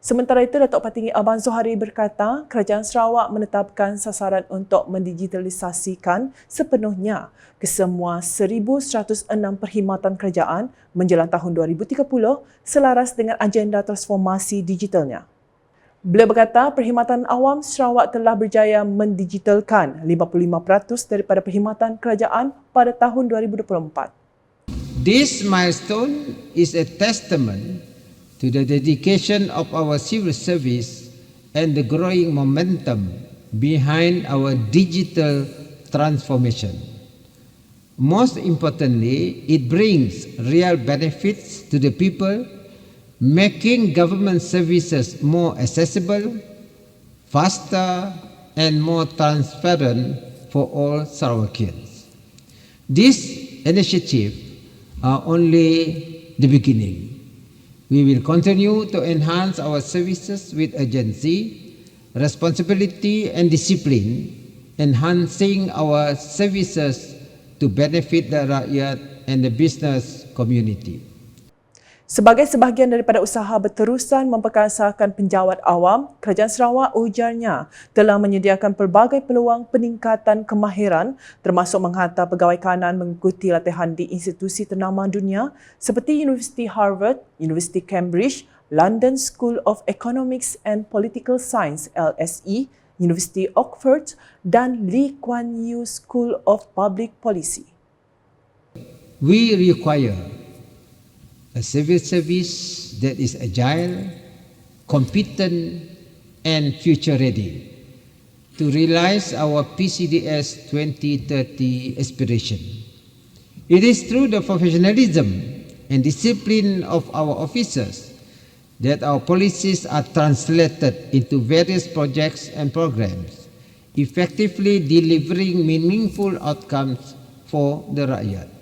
Sementara itu, Datuk Patinggi Abang Zohari berkata, Kerajaan Sarawak menetapkan sasaran untuk mendigitalisasikan sepenuhnya kesemua 1,106 perkhidmatan kerajaan menjelang tahun 2030 selaras dengan agenda transformasi digitalnya. Beliau berkata perkhidmatan awam Sarawak telah berjaya mendigitalkan 55% daripada perkhidmatan kerajaan pada tahun 2024. This milestone is a testament to the dedication of our civil service and the growing momentum behind our digital transformation. Most importantly, it brings real benefits to the people, making government services more accessible, faster, and more transparent for all Sarawakians. This initiative are only the beginning. We will continue to enhance our services with urgency, responsibility, and discipline, enhancing our services to benefit the rakyat and the business community. Sebagai sebahagian daripada usaha berterusan memperkasakan penjawat awam, Kerajaan Sarawak ujarnya telah menyediakan pelbagai peluang peningkatan kemahiran termasuk menghantar pegawai kanan mengikuti latihan di institusi ternama dunia seperti Universiti Harvard, Universiti Cambridge, London School of Economics and Political Science LSE, Universiti Oxford dan Lee Kuan Yew School of Public Policy. We require a civil service that is agile, competent, and future ready to realize our PCDS 2030 aspiration. It is through the professionalism and discipline of our officers that our policies are translated into various projects and programs, effectively delivering meaningful outcomes for the rakyat.